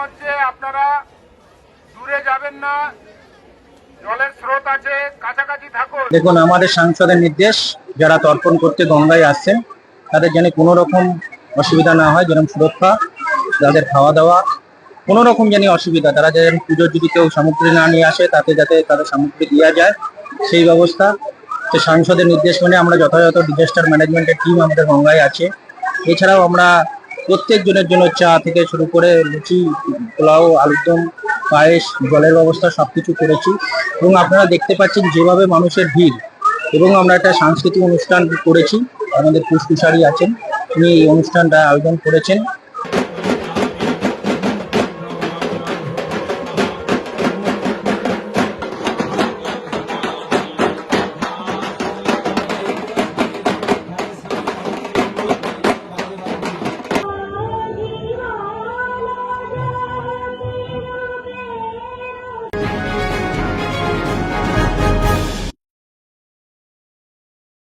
হচ্ছে আপনারা দূরে যাবেন না। জলের স্রোত আছে, কাছাকাছি থাকুন। দেখুন, আমাদের সাংসদের নির্দেশ, যারা তর্পণ করতে গঙ্গায় আসছেন তাদের যেন কোনো রকম অসুবিধা না হয়, যেরকম সুরক্ষা, যাদের খাওয়া দাওয়া, কোনো রকম যেন অসুবিধা। তারা যেন পুজোর যদি কেউ সামগ্রী না নিয়ে আসে, তাতে যাতে তাদের সামগ্রী দেওয়া যায়, সেই ব্যবস্থা। সে সাংসদের নির্দেশ মেনে আমরা যথাযথ ডিজাস্টার ম্যানেজমেন্টের টিম আমাদের গঙ্গায় আছে। এছাড়াও আমরা প্রত্যেক জনের জন্য চা থেকে শুরু করে লুচি, পোলাও, আলুরদম, পায়েস, জলের ব্যবস্থা সব কিছু করেছি। এবং আপনারা দেখতে পাচ্ছেন যেভাবে মানুষের ভিড়, এবং আমরা একটা সাংস্কৃতিক অনুষ্ঠান করেছি। আমাদের পুষ্কুশারি আছেন। উনি এই অনুষ্ঠানটা আয়োজন করেছেন।